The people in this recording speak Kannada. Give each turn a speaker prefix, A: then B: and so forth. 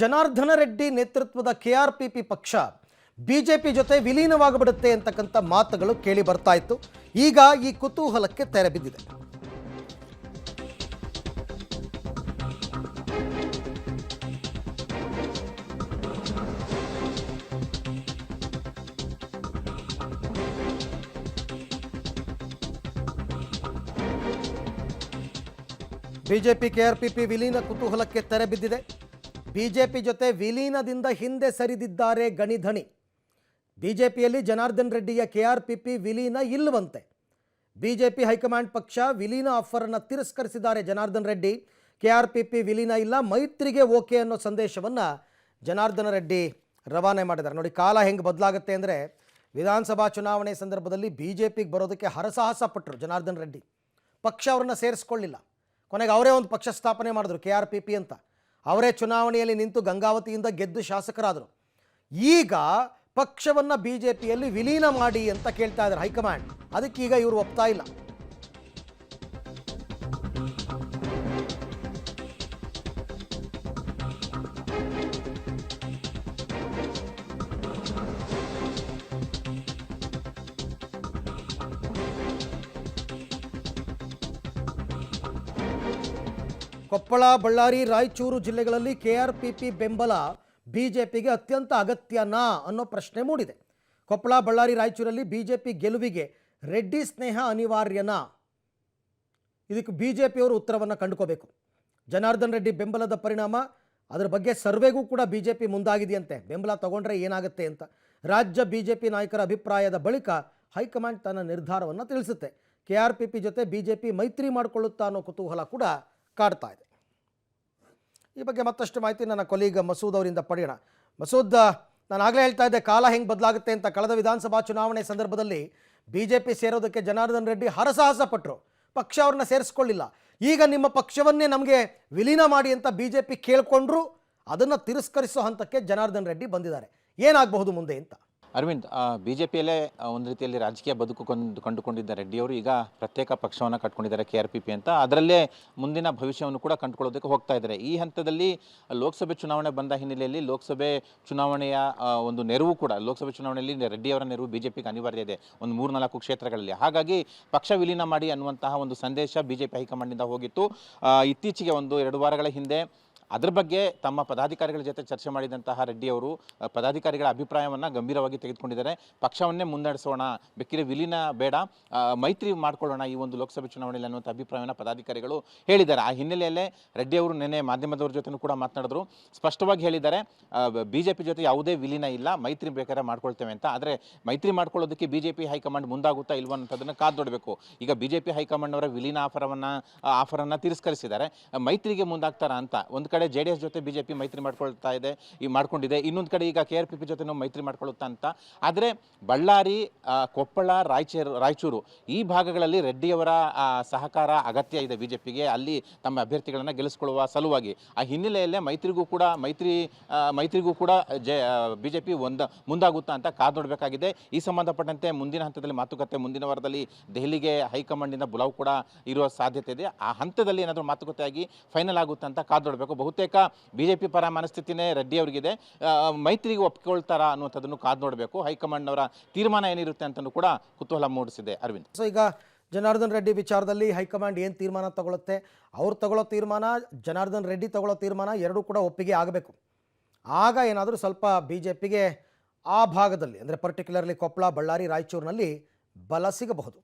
A: ಜನಾರ್ದನ ರೆಡ್ಡಿ ನೇತೃತ್ವದ ಕೆಆರ್ಪಿಪಿ ಪಕ್ಷ ಬಿಜೆಪಿ ಜೊತೆ ವಿಲೀನವಾಗಬಿಡುತ್ತೆ ಅಂತಕ್ಕಂಥ ಮಾತುಗಳು ಕೇಳಿ ಬರ್ತಾ ಇತ್ತು. ಈಗ ಈ ಕುತೂಹಲಕ್ಕೆ ತೆರೆ ಬಿದ್ದಿದೆ. ಬಿಜೆಪಿ ಕೆಆರ್ಪಿಪಿ ವಿಲೀನ ಕುತೂಹಲಕ್ಕೆ ತೆರೆ ಬಿದ್ದಿದೆ. ಬಿಜೆಪಿ ಜೊತೆ ವಿಲೀನದಿಂದ ಹಿಂದೆ ಸರಿದಿದ್ದಾರೆ ಗಣಿಧಣಿ. ಬಿಜೆಪಿಯಲ್ಲಿ ಜನಾರ್ದನ್ ರೆಡ್ಡಿಯ ಕೆಆರ್ಪಿಪಿ ವಿಲೀನ ಇಲ್ಲವಂತೆ. ಬಿಜೆಪಿ ಹೈಕಮಾಂಡ್ ಪಕ್ಷ ವಿಲೀನ ಆಫರನ್ನು ತಿರಸ್ಕರಿಸಿದ್ದಾರೆ ಜನಾರ್ದನ್ ರೆಡ್ಡಿ. ಕೆಆರ್ಪಿಪಿ ವಿಲೀನ ಇಲ್ಲ, ಮೈತ್ರಿಗೆ ಓಕೆ ಅನ್ನೋ ಸಂದೇಶವನ್ನು ಜನಾರ್ದನ ರೆಡ್ಡಿ ರವಾನೆ ಮಾಡಿದ್ದಾರೆ. ನೋಡಿ, ಕಾಲ ಹೆಂಗೆ ಬದಲಾಗುತ್ತೆ ಅಂದರೆ ವಿಧಾನಸಭಾ ಚುನಾವಣೆ ಸಂದರ್ಭದಲ್ಲಿ ಬಿ ಜೆ ಪಿಗೆ ಬರೋದಕ್ಕೆ ಹರಸಾಹಸ ಪಟ್ಟರು ಜನಾರ್ದನ್ ರೆಡ್ಡಿ. ಪಕ್ಷ ಅವ್ರನ್ನ ಸೇರಿಸ್ಕೊಳ್ಳಿಲ್ಲ. ಕೊನೆಗೆ ಅವರೇ ಒಂದು ಪಕ್ಷ ಸ್ಥಾಪನೆ ಮಾಡಿದ್ರು ಕೆ ಆರ್ ಪಿ ಪಿ ಅಂತ. ಅವರೇ ಚುನಾವಣೆಯಲ್ಲಿ ನಿಂತು ಗಂಗಾವತಿಯಿಂದ ಗೆದ್ದು ಶಾಸಕರಾದರು. ಈಗ ಪಕ್ಷವನ್ನು ಬಿ ಜೆ ಪಿಯಲ್ಲಿ ವಿಲೀನ ಮಾಡಿ ಅಂತ ಕೇಳ್ತಾ ಇದ್ದಾರೆ ಹೈಕಮಾಂಡ್. ಅದಕ್ಕೀಗ ಇವರು ಒಪ್ತಾ ಇಲ್ಲ. ಕೊಪ್ಪಳ, ಬಳ್ಳಾರಿ, ರಾಯಚೂರು ಜಿಲ್ಲೆಗಳಲ್ಲಿ ಕೆಆರ್ಪಿಪಿ ಬೆಂಬಲ ಬಿಜೆಪಿಗೆ ಅತ್ಯಂತ ಅಗತ್ಯನಾ ಅನ್ನೋ ಪ್ರಶ್ನೆ ಮೂಡಿದೆ. ಕೊಪ್ಪಳ, ಬಳ್ಳಾರಿ, ರಾಯಚೂರಲ್ಲಿ ಬಿಜೆಪಿ ಗೆಲುವಿಗೆ ರೆಡ್ಡಿ ಸ್ನೇಹ ಅನಿವಾರ್ಯನಾ ಇದಕ್ಕೆ ಬಿ ಜೆ ಪಿಯವರು ಉತ್ತರವನ್ನು ಕಂಡುಕೋಬೇಕು. ಜನಾರ್ದನ್ ರೆಡ್ಡಿ ಬೆಂಬಲದ ಪರಿಣಾಮ, ಅದರ ಬಗ್ಗೆ ಸರ್ವೆಗೂ ಕೂಡ ಬಿ ಜೆ ಪಿ ಮುಂದಾಗಿದೆಯಂತೆ. ಬೆಂಬಲ ತಗೊಂಡ್ರೆ ಏನಾಗುತ್ತೆ ಅಂತ. ರಾಜ್ಯ ಬಿ ಜೆ ಪಿ ನಾಯಕರ ಅಭಿಪ್ರಾಯದ ಬಳಿಕ ಹೈಕಮಾಂಡ್ ತನ್ನ ನಿರ್ಧಾರವನ್ನು ತಿಳಿಸುತ್ತೆ. ಕೆ ಆರ್ ಪಿ ಪಿ ಜೊತೆ ಬಿ ಜೆ ಪಿ ಮೈತ್ರಿ ಮಾಡಿಕೊಳ್ಳುತ್ತಾ ಅನ್ನೋ ಕುತೂಹಲ ಕೂಡ ಕಾಡ್ತಾ ಇದೆ. ಈ ಬಗ್ಗೆ ಮತ್ತಷ್ಟು ಮಾಹಿತಿ ನನ್ನ ಕೊಲೀಗ ಮಸೂದ್ ಅವರಿಂದ ಪಡೆಯೋಣ. ಮಸೂದ್, ನಾನು ಆಗಲೇ ಹೇಳ್ತಾ ಇದ್ದೆ, ಕಾಲ ಹೆಂಗೆ ಬದಲಾಗುತ್ತೆ ಅಂತ ಕಳೆದ ವಿಧಾನಸಭಾ ಚುನಾವಣೆ ಸಂದರ್ಭದಲ್ಲಿ ಬಿ ಜೆ ಪಿ ಸೇರೋದಕ್ಕೆ ಜನಾರ್ದನ್ ರೆಡ್ಡಿ ಹರಸಾಹಸ ಪಟ್ಟರು ಪಕ್ಷ ಅವ್ರನ್ನ ಸೇರಿಸ್ಕೊಳ್ಳಿಲ್ಲ. ಈಗ ನಿಮ್ಮ ಪಕ್ಷವನ್ನೇ ನಮಗೆ ವಿಲೀನ ಮಾಡಿ ಅಂತ ಬಿ ಜೆ ಪಿ ಕೇಳಿಕೊಂಡ್ರು, ಅದನ್ನು ತಿರಸ್ಕರಿಸೋ ಹಂತಕ್ಕೆ ಜನಾರ್ದನ್ ರೆಡ್ಡಿ ಬಂದಿದ್ದಾರೆ. ಏನಾಗಬಹುದು ಮುಂದೆ ಅಂತ?
B: ಅರವಿಂದ್ ಬಿ ಜೆ ಪಿಯಲ್ಲೇ ಒಂದು ರೀತಿಯಲ್ಲಿ ರಾಜಕೀಯ ಬದುಕು ಕೊಂಡು, ಕಂಡುಕೊಂಡಿದ್ದ ರೆಡ್ಡಿಯವರು ಈಗ ಪ್ರತ್ಯೇಕ ಪಕ್ಷವನ್ನು ಕಟ್ಕೊಂಡಿದ್ದಾರೆ ಕೆ ಆರ್ ಪಿ ಪಿ ಅಂತ. ಅದರಲ್ಲೇ ಮುಂದಿನ ಭವಿಷ್ಯವನ್ನು ಕೂಡ ಕಂಡುಕೊಳ್ಳೋದಕ್ಕೆ ಹೋಗ್ತಾ ಇದ್ದಾರೆ. ಈ ಹಂತದಲ್ಲಿ ಲೋಕಸಭೆ ಚುನಾವಣೆ ಬಂದ ಹಿನ್ನೆಲೆಯಲ್ಲಿ ಲೋಕಸಭೆ ಚುನಾವಣೆಯ ಒಂದು ನೆರವು ಕೂಡ, ಲೋಕಸಭೆ ಚುನಾವಣೆಯಲ್ಲಿ ರೆಡ್ಡಿಯವರ ನೆರವು ಬಿ ಜೆ ಪಿಗೆ ಅನಿವಾರ್ಯ ಇದೆ, ಒಂದು ಮೂರು ನಾಲ್ಕು ಕ್ಷೇತ್ರಗಳಲ್ಲಿ. ಹಾಗಾಗಿ ಪಕ್ಷ ವಿಲೀನ ಮಾಡಿ ಅನ್ನುವಂತಹ ಒಂದು ಸಂದೇಶ ಬಿ ಜೆ ಪಿ ಹೈಕಮಾಂಡ್ನಿಂದ ಹೋಗಿತ್ತು. ಇತ್ತೀಚೆಗೆ ಒಂದು ಎರಡು ವಾರಗಳ ಹಿಂದೆ ಅದ್ರ ಬಗ್ಗೆ ತಮ್ಮ ಪದಾಧಿಕಾರಿಗಳ ಜೊತೆ ಚರ್ಚೆ ಮಾಡಿದಂತಹ ರೆಡ್ಡಿ ಅವರು ಪದಾಧಿಕಾರಿಗಳ ಅಭಿಪ್ರಾಯವನ್ನು ಗಂಭೀರವಾಗಿ ತೆಗೆದುಕೊಂಡಿದ್ದಾರೆ. ಪಕ್ಷವನ್ನೇ ಮುನ್ನಡೆಸೋಣ ಬೇಕಿದ್ರೆ ವಿಲೀನ ಬೇಡ ಮೈತ್ರಿ ಮಾಡ್ಕೊಳ್ಳೋಣ ಈ ಒಂದು ಲೋಕಸಭೆ ಚುನಾವಣೆಯಲ್ಲಿ ಅನ್ನುವಂಥ ಅಭಿಪ್ರಾಯವನ್ನು ಪದಾಧಿಕಾರಿಗಳು ಹೇಳಿದ್ದಾರೆ. ಆ ಹಿನ್ನೆಲೆಯಲ್ಲೇ ರೆಡ್ಡಿ ಅವರು ನಿನ್ನೆ ಮಾಧ್ಯಮದವ್ರ ಜೊತೆನೂ ಕೂಡ ಮಾತನಾಡಿದ್ರು. ಸ್ಪಷ್ಟವಾಗಿ ಹೇಳಿದ್ದಾರೆ ಬಿ ಜೆ ಪಿ ಜೊತೆ ಯಾವುದೇ ವಿಲೀನ ಇಲ್ಲ, ಮೈತ್ರಿ ಬೇಕಾದ್ರೆ ಮಾಡ್ಕೊಳ್ತೇವೆ ಅಂತ. ಆದರೆ ಮೈತ್ರಿ ಮಾಡ್ಕೊಳ್ಳೋದಕ್ಕೆ B J P high command ಮುಂದಾಗುತ್ತಾ ಇಲ್ವಾ ಅನ್ನೋದನ್ನು ಕಾದು ನೋಡಬೇಕು. ಈಗ ಬಿ ಜೆ ಪಿ ಹೈಕಮಾಂಡ್ ಅವರ ವಿಲೀನ ಆಫರವನ್ನು ಆಫರನ್ನು ತಿರಸ್ಕರಿಸಿದ್ದಾರೆ. ಮೈತ್ರಿಗೆ ಮುಂದಾಗ್ತಾರಾ ಅಂತ? ಒಂದು ಜೆ ಡಿ ಎಸ್ ಜೊತೆ ಬಿಜೆಪಿ ಮೈತ್ರಿ ಮಾಡ್ಕೊಳ್ತಾ ಇದೆ, ಈ ಮಾಡ್ಕೊಂಡಿದೆ. ಇನ್ನೊಂದು ಕಡೆ ಈಗ ಕೆ ಆರ್ ಪಿ ಪಿ ಜೊತೆ ಮೈತ್ರಿ ಮಾಡ್ಕೊಳ್ಳುತ್ತಾ ಅಂತ. ಆದರೆ ಬಳ್ಳಾರಿ ಕೊಪ್ಪಳ, ರಾಯಚೂರು ರಾಯಚೂರು ಈ ಭಾಗಗಳಲ್ಲಿ ರೆಡ್ಡಿಯವರ ಸಹಕಾರ ಅಗತ್ಯ ಇದೆ ಬಿಜೆಪಿಗೆ ಅಲ್ಲಿ ತಮ್ಮ ಅಭ್ಯರ್ಥಿಗಳನ್ನು ಗೆಲ್ಲಿಸ್ಕೊಳ್ಳುವ ಸಲುವಾಗಿ ಆ ಹಿನ್ನೆಲೆಯಲ್ಲೇ ಮೈತ್ರಿಗೂ ಕೂಡ ಮೈತ್ರಿ ಮೈತ್ರಿಗೂ ಕೂಡ ಜೆ ಬಿಜೆಪಿ ಒಂದ ಮುಂದಾಗುತ್ತಾ ಅಂತ ಕಾದು ನೋಡಬೇಕಾಗಿದೆ. ಈ ಸಂಬಂಧಪಟ್ಟಂತೆ ಮುಂದಿನ ಹಂತದಲ್ಲಿ ಮಾತುಕತೆ ಮುಂದಿನ ವಾರದಲ್ಲಿ ದೆಹಲಿಗೆ ಹೈಕಮಾಂಡಿಂದ ಬುಲಾವ್ ಕೂಡ ಇರುವ ಸಾಧ್ಯತೆ ಇದೆ. ಆ ಹಂತದಲ್ಲಿ ಏನಾದರೂ ಮಾತುಕತೆಯಾಗಿ ಫೈನಲ್ ಆಗುತ್ತೆ ಅಂತ ಕಾದು ನೋಡಬೇಕು. ಬಹುತೇಕ ಬಿ ಜೆ ಪಿ ಪರ ಮನಸ್ಥಿತಿನೇ ರೆಡ್ಡಿ ಅವರಿಗಿದೆ. ಮೈತ್ರಿಗೆ ಒಪ್ಕೊಳ್ತಾರಾ ಅನ್ನುವಂಥದ್ದನ್ನು ಕಾದು ನೋಡಬೇಕು. ಹೈಕಮಾಂಡ್ನವರ ತೀರ್ಮಾನ ಏನಿರುತ್ತೆ ಅಂತಲೂ ಕೂಡ ಕುತೂಹಲ ಮೂಡಿಸಿದೆ. ಅರವಿಂದ್.
A: ಸೊ ಈಗ ಜನಾರ್ದನ್ ರೆಡ್ಡಿ ವಿಚಾರದಲ್ಲಿ ಹೈಕಮಾಂಡ್ ಏನು ತೀರ್ಮಾನ ತಗೊಳುತ್ತೆ? ಅವ್ರು ತಗೊಳ್ಳೋ ತೀರ್ಮಾನ, ಜನಾರ್ದನ್ ರೆಡ್ಡಿ ತಗೊಳ್ಳೋ ತೀರ್ಮಾನ ಎರಡೂ ಕೂಡ ಒಪ್ಪಿಗೆ ಆಗಬೇಕು. ಆಗ ಏನಾದರೂ ಸ್ವಲ್ಪ ಬಿ ಜೆ ಪಿಗೆ ಆ ಭಾಗದಲ್ಲಿ, ಅಂದರೆ ಪರ್ಟಿಕ್ಯುಲರ್ಲಿ ಕೊಪ್ಪಳ ಬಳ್ಳಾರಿ, ರಾಯಚೂರಿನಲ್ಲಿ ಬಲ ಸಿಗಬಹುದು.